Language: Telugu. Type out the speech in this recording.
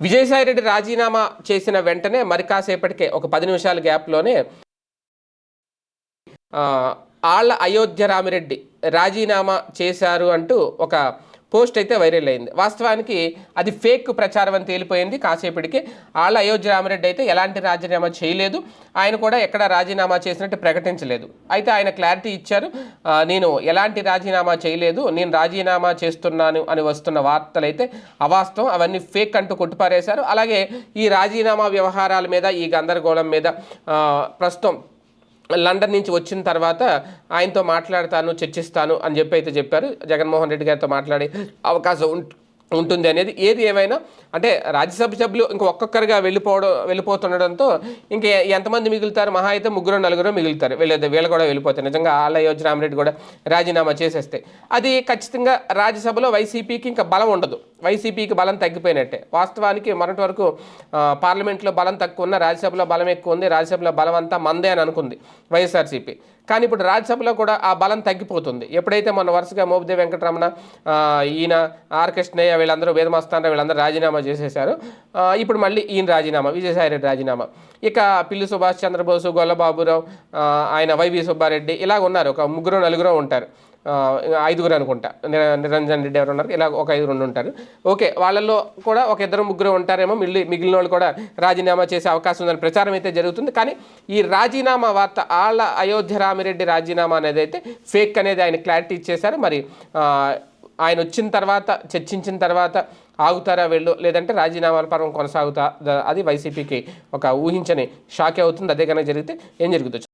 విజయసాయిరెడ్డి రాజీనామా చేసిన వెంటనే మరి కాసేపటికే ఒక పది నిమిషాల గ్యాప్లోనే ఆళ్ళ అయోధ్య రామిరెడ్డి రాజీనామా చేశారు అంటూ ఒక పోస్ట్ అయితే వైరల్ అయింది. వాస్తవానికి అది ఫేక్ ప్రచారం అని తేలిపోయింది కాసేపటికి. ఆళ్ళ అయోధ్య రామరెడ్డి అయితే ఎలాంటి రాజీనామా చేయలేదు. ఆయన కూడా ఎక్కడ రాజీనామా చేసినట్టు ప్రకటించలేదు. అయితే ఆయన క్లారిటీ ఇచ్చారు. నేను ఎలాంటి రాజీనామా చేయలేదు. నేను రాజీనామా చేస్తున్నాను అని వస్తున్న వార్తలైతే అవాస్తవం. అవన్నీ ఫేక్ అంటూ కొట్టుపారేశారు. అలాగే ఈ రాజీనామా వ్యవహారాల మీద ఈ గందరగోళం మీద ప్రస్తుతం లండన్ నుంచి వచ్చిన తర్వాత ఆయనతో మాట్లాడతాను చర్చిస్తాను అని చెప్పి అయితే చెప్పారు. జగన్మోహన్ రెడ్డి గారితో మాట్లాడే అవకాశం ఉంట్- ఉంటుంది అనేది ఏది ఏమైనా అంటే రాజ్యసభ సభ్యులు ఇంక ఒక్కొక్కరుగా వెళ్ళిపోవడం వెళ్ళిపోతుండడంతో ఇంక ఎంతమంది మిగులుతారు? మహా అయితే ముగ్గురు నలుగురు మిగులుతారు. వీళ్ళ వీళ్ళు కూడా వెళ్ళిపోతారు. నిజంగా ఆళ్ళ రామరెడ్డి కూడా రాజీనామా చేసేస్తే. అది ఖచ్చితంగా రాజ్యసభలో వైసీపీకి ఇంకా బలం ఉండదు. వైసీపీకి బలం తగ్గిపోయినట్టే. వాస్తవానికి మొన్నటి వరకు పార్లమెంట్లో బలం తక్కువ ఉన్న రాజ్యసభలో బలం ఎక్కువ ఉంది రాజ్యసభలో బలం అంతా మందే అని అనుకుంది వైఎస్ఆర్సీపీ. కానీ ఇప్పుడు రాజ్యసభలో కూడా ఆ బలం తగ్గిపోతుంది. ఎప్పుడైతే మొన్న వరుసగా మోపిదేవి వెంకటరమణ ఈయన ఆర్ కృష్ణయ్య వీళ్ళందరూ వేదమస్తాన వీళ్ళందరూ రాజీనామా చేసేశారు. ఇప్పుడు మళ్ళీ ఈయన రాజీనామా విజయసాయిరెడ్డి రాజీనామా. ఇక పిల్లి సుభాష్ చంద్రబోసు గొల్లబాబురావు ఆయన వైవి సుబ్బారెడ్డి ఇలాగ ఉన్నారు. ఒక ముగ్గురు నలుగురు ఉంటారు. ఐదుగురు అనుకుంటా. నిరంజన్ రెడ్డి ఎవరు ఉన్నారు? ఇలా ఒక ఐదుగురు ఉంటారు. ఓకే వాళ్ళల్లో కూడా ఒక ఇద్దరు ముగ్గురు ఉంటారేమో మిగిలి మిగిలిన వాళ్ళు కూడా రాజీనామా చేసే అవకాశం ఉందని ప్రచారం అయితే జరుగుతుంది. కానీ ఈ రాజీనామా వార్త ఆళ్ళ అయోధ్య రామిరెడ్డి రాజీనామా అనేది అయితే ఫేక్ అనేది ఆయన క్లారిటీ ఇచ్చేశారు. మరి ఆయన వచ్చిన తర్వాత చర్చించిన తర్వాత ఆగుతారా వెళ్ళు? లేదంటే రాజీనామాల పర్వం కొనసాగుతా అది వైసీపీకి ఒక ఊహించని షాక్ అవుతుంది. అదే కనుక జరిగితే ఏం జరుగుతుంది